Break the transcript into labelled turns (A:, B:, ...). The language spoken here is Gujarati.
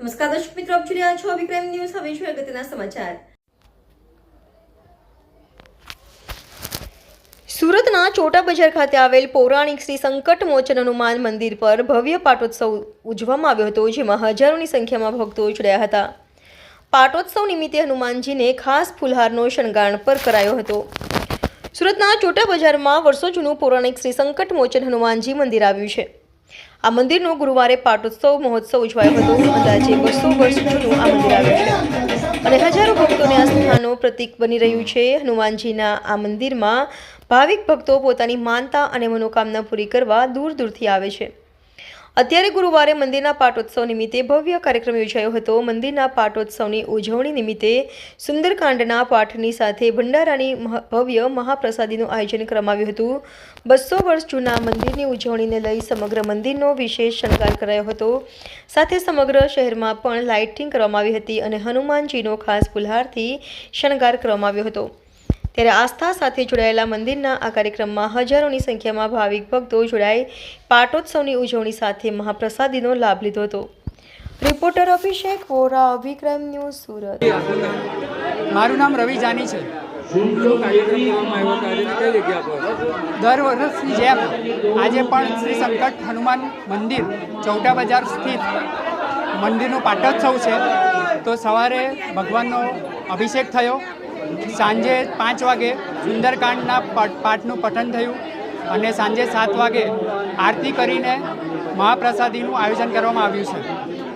A: નમસ્કાર દર્શક મિત્રો, આપ જોઈ રહ્યા છો વિક્રમ ન્યૂઝ. હવે જોઈએ અગત્યના સમાચાર. સુરતના ચોટા બજાર ખાતે આવેલ પૌરાણિક શ્રી સંકટ મોચન હનુમાન મંદિર પર ભવ્ય પાટોત્સવ ઉજવવામાં આવ્યો હતો, જેમાં હજારોની સંખ્યામાં ભક્તો જોડાયા હતા. પાટોત્સવ નિમિત્તે હનુમાનજીને ખાસ ફુલહારનો શણગાર પર કરાયો હતો. સુરતના ચોટા બજારમાં વર્ષો જૂનું પૌરાણિક શ્રી સંકટ મોચન હનુમાનજી મંદિર આવ્યું છે. આ મંદિરનો ગુરુવારે પાટોત્સવ, મહોત્સવ ઉજવાયો હતો. અંદાજે બસો વર્ષ જૂનું આ મંદિર આવ્યું છે. અને હજારો ભક્તોને આસ્થાનો પ્રતીક બની રહ્યું છે. હનુમાનજીના આ મંદિરમાં ભાવિક ભક્તો પોતાની માનતા અને મનોકામના પૂરી કરવા દૂર દૂરથી આવે છે. અત્યારે ગુરુવારે મંદિરના પાટોત્સવ નિમિત્તે ભવ્ય કાર્યક્રમ યોજાયો હતો. મંદિરના પાટોત્સવની ઉજવણી નિમિત્તે સુંદરકાંડના પાઠની સાથે ભંડારાની ભવ્ય મહાપ્રસાદીનું આયોજન કરવામાં આવ્યું હતું. બસો વર્ષ જૂના મંદિરની ઉજવણીને લઈ સમગ્ર મંદિરનો વિશેષ શણગાર કરાયો હતો. સાથે સમગ્ર શહેરમાં પણ લાઇટિંગ કરવામાં આવી હતી અને હનુમાનજીનો ખાસ ફુલહારથી શણગાર કરવામાં આવ્યો હતો. ત્યારે આસ્થા સાથે જોડાયેલા મંદિરના આ કાર્યક્રમમાં હજારોની સંખ્યામાં ભાવિક ભક્તો જોડાઈ પાટોત્સવની ઉજવણી સાથે મહાપ્રસાદીનો લાભ લીધો હતો. Reporter Abhishek Vora, Abhikram news Surat.
B: મારું નામ રવિ જાની છે. દર વર્ષની જેમ આજે પણ શ્રી સંકટ હનુમાન મંદિર ચૌટા બજાર સ્થિત મંદિરનું પાટોત્સવ છે. તો સવારે ભગવાનનો અભિષેક થયો. સાંજે પાંચ વાગે સુંદરકાંડના પાઠનું પઠન થયું અને સાંજે સાત વાગે આરતી કરીને મહાપ્રસાદીનું આયોજન કરવામાં આવ્યું છે.